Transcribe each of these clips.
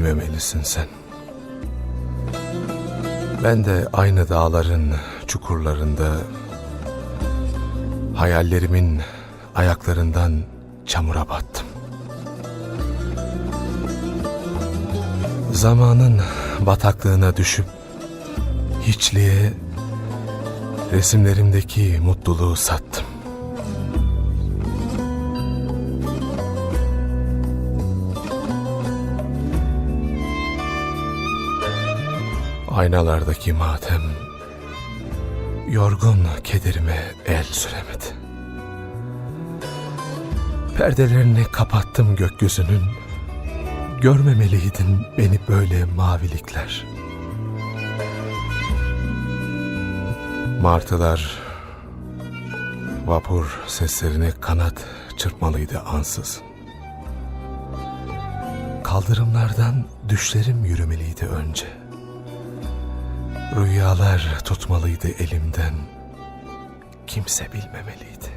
bilmemelisin sen. Ben de aynı dağların çukurlarında hayallerimin ayaklarından çamura battım. Zamanın bataklığına düşüp hiçliğe resimlerimdeki mutluluğu sattım. Aynalardaki matem yorgun kederime el süremedi. Perdelerini kapattım gökyüzünün. Görmemeliydin beni böyle mavilikler. Martılar vapur seslerine kanat çırpmalıydı ansız. Kaldırımlardan düşlerim yürümeliydi önce. Rüyalar tutmalıydı elimden. Kimse bilmemeliydi.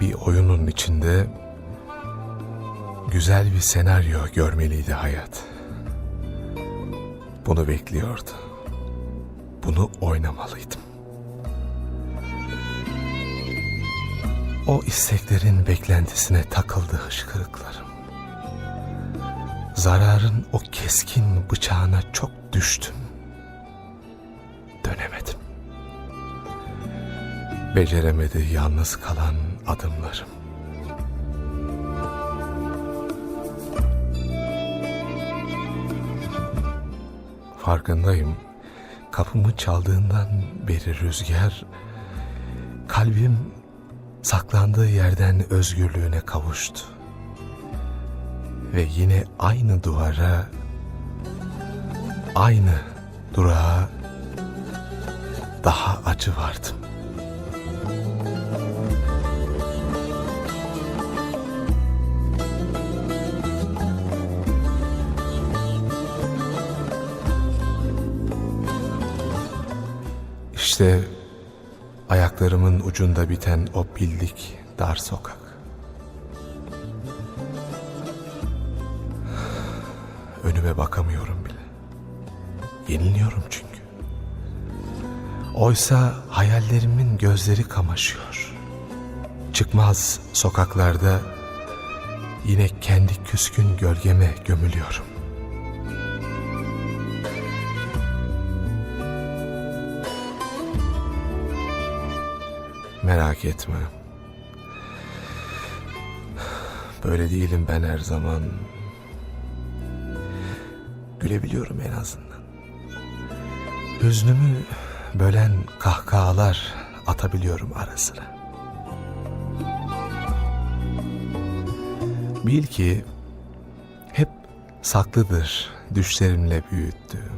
Bir oyunun içinde güzel bir senaryo görmeliydi hayat. Bunu bekliyordu. Bunu oynamalıydım. O isteklerin beklentisine takıldı hışkırıklarım. Zararın o keskin bıçağına çok düştüm. Dönemedim. Beceremedi yalnız kalan adımlarım. Farkındayım. Kapımı çaldığından beri rüzgar kalbim saklandığı yerden özgürlüğüne kavuştu. Ve yine aynı duvara, aynı durağa daha acı vardım. İşte ayaklarımın ucunda biten o bildik dar sokak. Önüme bakamıyorum bile. Yeniliyorum çünkü. Oysa hayallerimin gözleri kamaşıyor. Çıkmaz sokaklarda yine kendi küskün gölgeme gömülüyorum. Merak etme. Böyle değilim ben her zaman. Gülebiliyorum en azından. Hüznümü bölen kahkahalar atabiliyorum ara sıra. Bil ki hep saklıdır düşlerimle büyüttüğüm.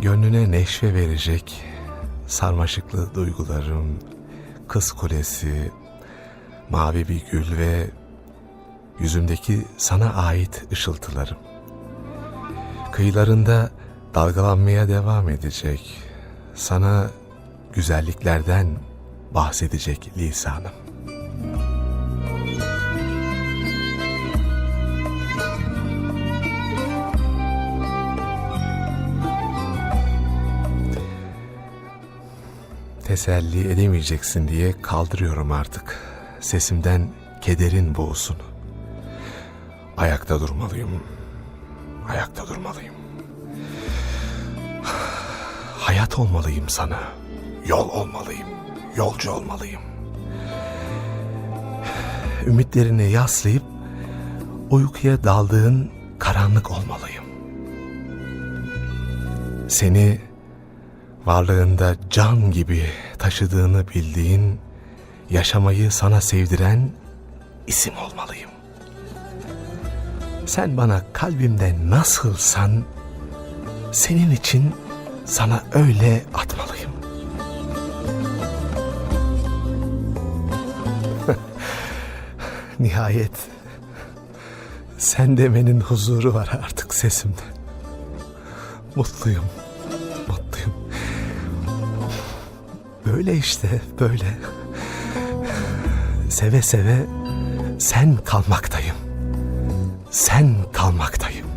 Gönlüne neşve verecek sarmaşıklı duygularım, kız kulesi, mavi bir gül ve yüzümdeki sana ait ışıltılarım. Kıyılarında dalgalanmaya devam edecek, sana güzelliklerden bahsedecek lisanım. Teselli edemeyeceksin diye kaldırıyorum artık sesimden kederin boğusunu. Ayakta durmalıyım. Ayakta durmalıyım. Hayat olmalıyım sana. Yol olmalıyım. Yolcu olmalıyım. Ümitlerini yaslayıp uykuya daldığın karanlık olmalıyım. Seni varlığında can gibi taşıdığını bildiğin, yaşamayı sana sevdiren isim olmalıyım. Sen bana kalbimde nasılsan, senin için sana öyle atmalıyım. Nihayet sen demenin huzuru var artık sesimde. Mutluyum. Böyle işte, böyle. Seve seve sen kalmaktayım. Sen kalmaktayım.